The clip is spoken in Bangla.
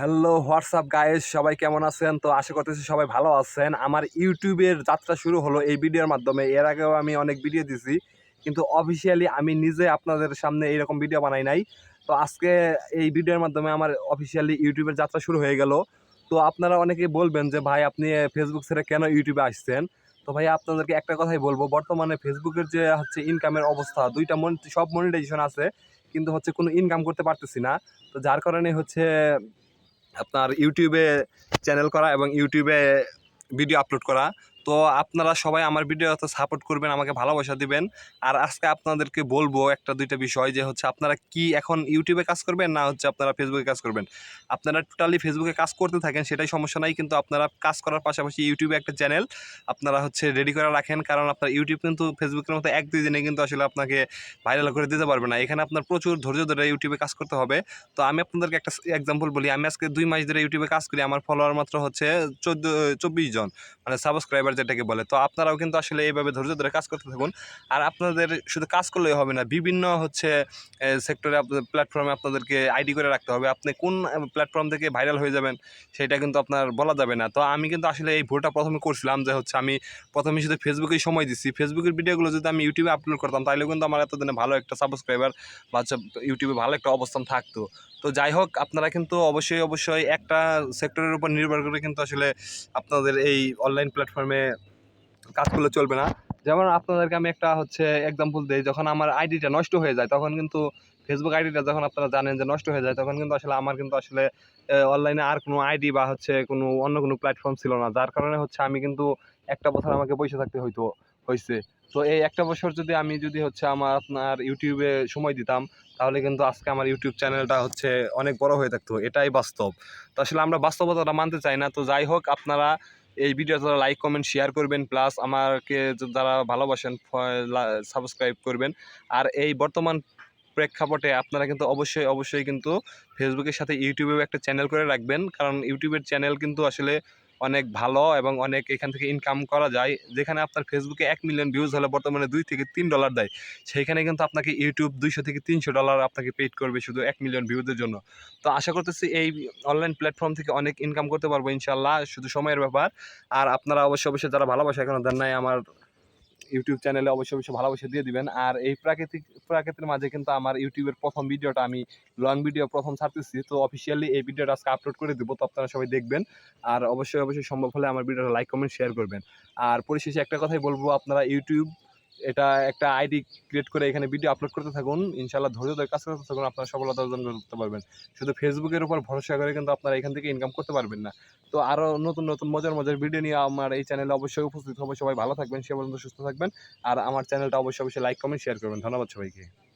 Hello WhatsApp guys? সবাই কেমন আছেন? তো আশা করতেছি সবাই ভালো আছেন। আমার ইউটিউবের যাত্রা শুরু হলো এই ভিডিওর মাধ্যমে। এর আগেও আমি অনেক ভিডিও দিছি, কিন্তু অফিসিয়ালি আমি নিজে আপনাদের সামনে এইরকম ভিডিও বানাই নাই। তো আজকে এই ভিডিওর মাধ্যমে আমার অফিসিয়ালি ইউটিউবের যাত্রা শুরু হয়ে গেল। তো আপনারা অনেকেই বলবেন যে, ভাই, আপনি ফেসবুক ছেড়ে কেন ইউটিউবে আসছেন? তো ভাই, আপনাদেরকে একটা কথাই বলব, বর্তমানে ফেসবুকের যে হচ্ছে ইনকামের অবস্থা, দুইটা মন, সব মনিটাইজেশন আছে, কিন্তু হচ্ছে কোনো ইনকাম করতে পারতেছি না। তো যার কারণে হচ্ছে আপনার ইউটিউবে চ্যানেল করা এবং ইউটিউবে ভিডিও আপলোড করা। তো আপনারা সবাই আমার ভিডিওতে সাপোর্ট করবেন, আমাকে ভালোবাসা দিবেন। আর আজকে আপনাদেরকে বলব একটা, দুইটা বিষয় যে হচ্ছে আপনারা কি এখন ইউটিউবে কাজ করবেন না হচ্ছে আপনারা ফেসবুকে কাজ করবেন? আপনারা টোটালি ফেসবুকে কাজ করতে থাকেন, সেটাই সমস্যা নাই। কিন্তু আপনারা কাজ করার পাশাপাশি ইউটিউবে একটা চ্যানেল আপনারা হচ্ছে রেডি করে রাখেন। কারণ আপনার ইউটিউব কিন্তু ফেসবুকের মতো এক, দুই দিনে কিন্তু আসলে আপনাকে ভাইরাল করে দিতে পারবে না। এখানে আপনার প্রচুর ধৈর্য ধরে ইউটিউবে কাজ করতে হবে। তো আমি আপনাদেরকে একটা এক্সাম্পল বলি। আমি আজকে দুই মাস ধরে ইউটিউবে কাজ করি। আমার ফলোয়ার মাত্র হচ্ছে চোদ্দ, চব্বিশ জন মানে সাবস্ক্রাইবার যেটাকে বলে। তো আপনারাও কিন্তু আসলে এইভাবে ধৈর্য ধরে কাজ করতে থাকুন। আর আপনাদের শুধু কাজ করলেই হবে না, বিভিন্ন হচ্ছে সেক্টরে প্ল্যাটফর্মে আপনাদেরকে আইডি করে রাখতে হবে। আপনি কোন প্ল্যাটফর্ম থেকে ভাইরাল হয়ে যাবেন, সেটা কিন্তু আপনার বলা যাবে না। তো আমি কিন্তু আসলে এই ভুলটা প্রথমে করছিলাম যে হচ্ছে আমি প্রথমে শুধু ফেসবুকেই সময় দিচ্ছি ফেসবুকের ভিডিওগুলো যদি আমি ইউটিউবে আপলোড করতাম তাহলে কিন্তু আমার এতদিনে ভালো একটা সাবস্ক্রাইবার বা ইউটিউবে ভালো একটা অবস্থান থাকতো। তো যাই হোক, আপনারা কিন্তু অবশ্যই অবশ্যই একটা সেক্টরের উপর নির্ভর করে কিন্তু আসলে আপনাদের এই অনলাইন প্ল্যাটফর্মে কাজ করলে চলবে না। যেমন আপনাদেরকে আমি একটা হচ্ছে এক্সাম্পল দিই, যখন আমার আইডিটা নষ্ট হয়ে যায়, তখন কিন্তু ফেসবুক আইডিটা যখন আপনারা জানেন যে নষ্ট হয়ে যায়, তখন কিন্তু আসলে আমার কিন্তু আসলে অনলাইনে আর কোনো আইডি বা হচ্ছে কোনো অন্য কোনো প্ল্যাটফর্ম ছিল না। যার কারণে হচ্ছে আমি কিন্তু একটা বছর আমাকে বসে থাকতে হইতো। হয়েছে তো এই একটা বছর যদি আমি যদি হচ্ছে আমার আপনার ইউটিউবে সময় দিতাম, তাহলে কিন্তু আজকে আমার ইউটিউব চ্যানেলটা হচ্ছে অনেক বড় হয়ে থাকতো। এটাই বাস্তব। তো আসলে আমরা বাস্তবতাটা মানতে চাই না। তো যাই হোক, আপনারা এই ভিডিও যারা লাইক কমেন্ট শেয়ার করবেন প্লাস আমাকে যারা ভালোবাসেন সাবস্ক্রাইব করবেন। আর এই বর্তমান প্রেক্ষাপটে আপনারা কিন্তু অবশ্যই অবশ্যই কিন্তু ফেসবুকের সাথে ইউটিউবেও একটা চ্যানেল করে রাখবেন। কারণ ইউটিউবের চ্যানেল কিন্তু আসলে অনেক ভালো এবং অনেক এখান থেকে ইনকাম করা যায়। যেখানে আপনার ফেসবুকে এক মিলিয়ন ভিউজ হলে বর্তমানে দুই থেকে তিন ডলার দেয়। সেইখানে কিন্তু আপনাকে ইউটিউব দুইশো থেকে তিনশো ডলার আপনাকে পেড করবে শুধু এক মিলিয়ন ভিউজের জন্য। তো আশা করতেছি এই অনলাইন প্ল্যাটফর্ম থেকে অনেক ইনকাম করতে পারব ইনশাল্লাহ শুধু সময়ের ব্যাপার। আর আপনারা অবশ্যই অবশ্যই যারা ভালোবাসে এখনও দেন নাই, আমার ইউটিউব চ্যানেলে অবশ্যই অবশ্যই ভালোবাসা দিয়ে দিবেন। আর এই প্রাকৃতিক, প্রাকৃতির মাঝে কিন্তু আমার ইউটিউবের প্রথম ভিডিওটা আমি লং ভিডিও প্রথম ছাড়তেছি। তো অফিসিয়ালি এই ভিডিওটা আজকে আপলোড করে দেবো, তো আপনারা সবাই দেখবেন। আর অবশ্যই অবশ্যই সম্ভব হলে আমার ভিডিওটা লাইক কমেন্ট শেয়ার করবেন। আর পরিশেষে একটা কথাই বলব, আপনারা ইউটিউব এটা একটা আইডি ক্রিয়েট করে এখানে ভিডিও আপলোড করতে থাকুন। ইনশাল্লাহ ধৈর্য ধরে কাজ করতে থাকুন, আপনারা সফলতা অর্জন করতে পারবেন। শুধু ফেসবুকের উপর ভরসা করে কিন্তু আপনারা এখান থেকে ইনকাম করতে পারবেন না। তো আরও নতুন নতুন, মজার মজার ভিডিও নিয়ে আমার এই চ্যানেলে অবশ্যই উপস্থিত হবে। সবাই ভালো থাকবেন, সে পর্যন্ত সুস্থ থাকবেন। আর আমার চ্যানেলটা অবশ্যই অবশ্যই লাইক কমেন্ট শেয়ার করবেন। ধন্যবাদ সবাইকে।